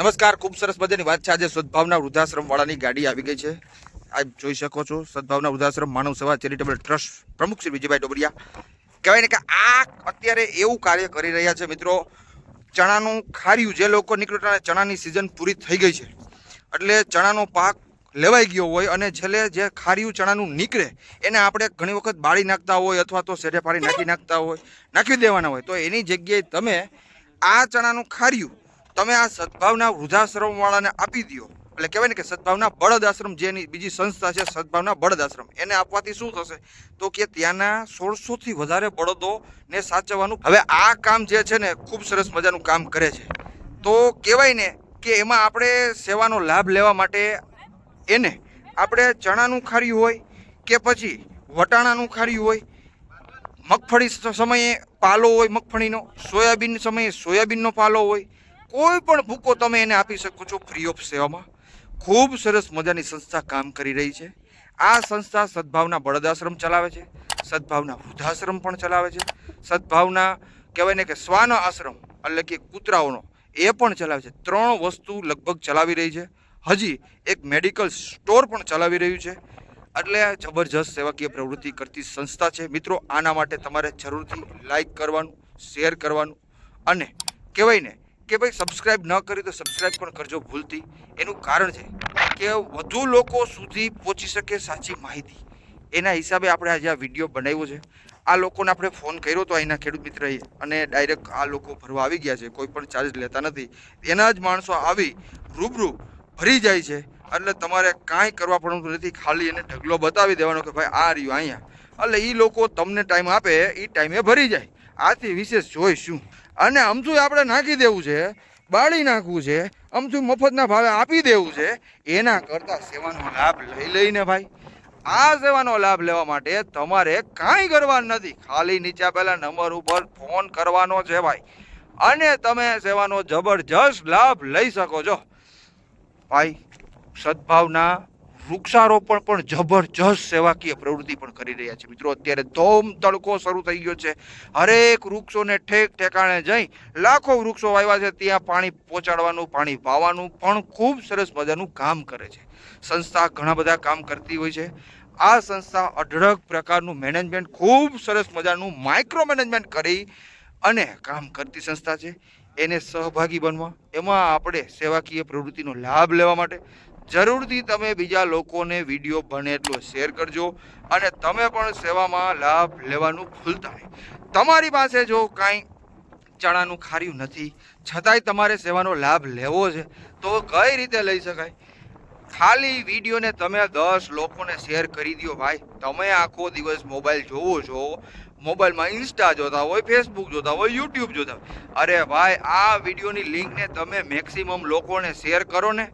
નમસ્કાર, ખૂબ સરસ મજાની વાત છે. આજે સદભાવના વૃદ્ધાશ્રમ વાળાની ગાડી આવી ગઈ છે. આપ જોઈ શકો છો, સદભાવના વૃદ્ધાશ્રમ માનવ સેવા ચેરિટેબલ ટ્રસ્ટ પ્રમુખ શ્રી વિજયભાઈ ડોબરિયા. કહેવાય ને કે આ અત્યારે એવું કાર્ય કરી રહ્યા છે મિત્રો, ચણાનું ખાર્યું, જે લોકો નીકળતા ચણાની સિઝન પૂરી થઈ ગઈ છે. એટલે ચણાનો પાક લેવાઈ ગયો હોય અને છેલ્લે જે ખાર્યું ચણાનું નીકળે, એને આપણે ઘણી વખત બાળી નાખતા હોય અથવા તો શેઢે પાડી નાખી નાખતા હોય, નાખી દેવાના હોય. તો એની જગ્યાએ તમે આ ચણાનું ખાર્યું તમે આ સદભાવના વૃદ્ધાશ્રમ વાળાને આપી દો એટલે કહેવાય ને કે સદભાવના બળદ આશ્રમ જેની બીજી સંસ્થા છે, સદભાવના બળદ આશ્રમ, એને આપવાથી શું થશે? તો કે ત્યાંના સોળસોથી વધારે બળદોને સાચવવાનું. હવે આ કામ જે છે ને, ખૂબ સરસ મજાનું કામ કરે છે. તો કહેવાય ને કે એમાં આપણે સેવાનો લાભ લેવા માટે એને આપણે ચણાનું ખાર્યું હોય કે પછી વટાણાનું ખાર્યું હોય, મગફળી સમયે પાલો હોય મગફળીનો, સોયાબીન સમયે સોયાબીનનો પાલો હોય કોઈ પણ ભૂકો તમે એને આપી શકો છો ફ્રી ઓફ સેવામાં. ખૂબ સરસ મજાની સંસ્થા કામ કરી રહી છે. આ સંસ્થા સદભાવના બળદાશ્રમ ચલાવે છે. સદભાવના વૃદ્ધાશ્રમ પણ ચલાવે છે. સદભાવના કહેવાય ને કે શ્વાન આશ્રમ, એટલે કે કૂતરાઓનો, એ પણ ચલાવે છે. ત્રણ વસ્તુ લગભગ ચલાવી રહી છે. હજી એક મેડિકલ સ્ટોર પણ ચલાવી રહ્યું છે. એટલે આ જબરજસ્ત સેવાકીય પ્રવૃત્તિ કરતી સંસ્થા છે. મિત્રો, આના માટે તમારે જરૂરથી લાઈક કરવાનું, શેર કરવાનું અને કહેવાય ને કે ભાઈ સબસ્ક્રાઇબ ન કરી તો સબસ્ક્રાઇબ પણ કરજો ભૂલતી એનું કારણ છે કે વધુ લોકો સુધી પહોંચી શકે સાચી માહિતી. એના હિસાબે આપણે આજે આ વીડિયો બનાવ્યો છે. આ લોકોને આપણે ફોન કર્યો તો અહીંના ખેડૂત મિત્રએ અને ડાયરેક્ટ આ લોકો ભરવા આવી ગયા છે. કોઈ પણ ચાર્જ લેતા નથી. એના જ માણસો આવી રૂબરૂ ભરી જાય છે. એટલે તમારે કાંઈ કરવા પડતું નથી. ખાલી એને ઢગલો બતાવી દેવાનો કે ભાઈ આ રહ્યું અહીંયા. એટલે એ લોકો તમને ટાઈમ આપે એ ટાઈમે ભરી જાય. આથી વિશેષ જોઈ શું અને અમથું આપણે નાખી દેવું છે, બાળી નાખવું છે, અમથું મફતના ભાવે આપી દેવું છે, એના કરતાં સેવાનો લાભ લઈ લઈને ભાઈ. આ સેવાનો લાભ લેવા માટે તમારે કાંઈ કરવાનું નથી. ખાલી નીચે પહેલા નંબર ઉપર ફોન કરવાનો છે ભાઈ. અને તમે સેવાનો જબરજસ્ત લાભ લઈ શકો છો. ભાઈ, સદભાવના વૃક્ષારોપણ પણ જબરજસ્ત સેવાકીય પ્રવૃત્તિ પણ કરી રહ્યા છે. મિત્રો, અત્યારે ધોમ તડકો શરૂ થઈ ગયો છે. હરેક વૃક્ષોને ઠેક ઠેકાણે જઈ લાખો વૃક્ષો વાવ્યા છે. ત્યાં પાણી પહોંચાડવાનું, પાણી વાવવાનું પણ ખૂબ સરસ મજાનું કામ કરે છે. સંસ્થા ઘણા બધા કામ કરતી હોય છે. આ સંસ્થા અઢળક પ્રકારનું મેનેજમેન્ટ, ખૂબ સરસ મજાનું માઇક્રો મેનેજમેન્ટ કરી અને કામ કરતી સંસ્થા છે. એને સહભાગી બનવા, એમાં આપણે સેવાકીય પ્રવૃત્તિનો લાભ લેવા માટે જરૂરથી તમે બીજા લોકોને વીડિયો બને એટલો શેર કરજો અને તમે પણ સેવામાં લાભ લેવાનું ભૂલતા નહીં. તમારી પાસે જો કાંઈ ચણાનું ખાર્યું નથી, છતાંય તમારે સેવાનો લાભ લેવો છે, તો કઈ રીતે લઈ શકાય? ખાલી વિડીયોને તમે દસ લોકોને શેર કરી દો ભાઈ. તમે આખો દિવસ મોબાઈલ જોવો છો, મોબાઈલમાં ઇન્સ્ટા જોતા હોય ફેસબુક જોતા હોય યુટ્યુબ જોતા હોય. અરે ભાઈ, આ વિડીયોની લિંકને તમે મેક્સિમમ લોકોને શેર કરો ને.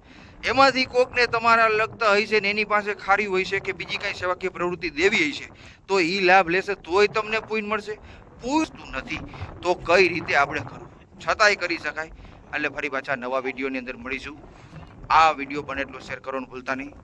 એમાંથી કોકને તમારા લગતા હશે ને એની પાસે ખારી હોય છે કે બીજી કાંઈ સેવાકીય પ્રવૃત્તિ દેવી હશે, તો એ લાભ લેશે, તોય તમને પૂઈન મળશે. પૂછતું નથી, તો કઈ રીતે આપણે કરવું? છતાંય કરી શકાય. એટલે ફરી પાછા નવા વિડીયોની અંદર મળીશું. આ વીડિયો બને એટલો શેર કરવાનું ભૂલતા નહીં.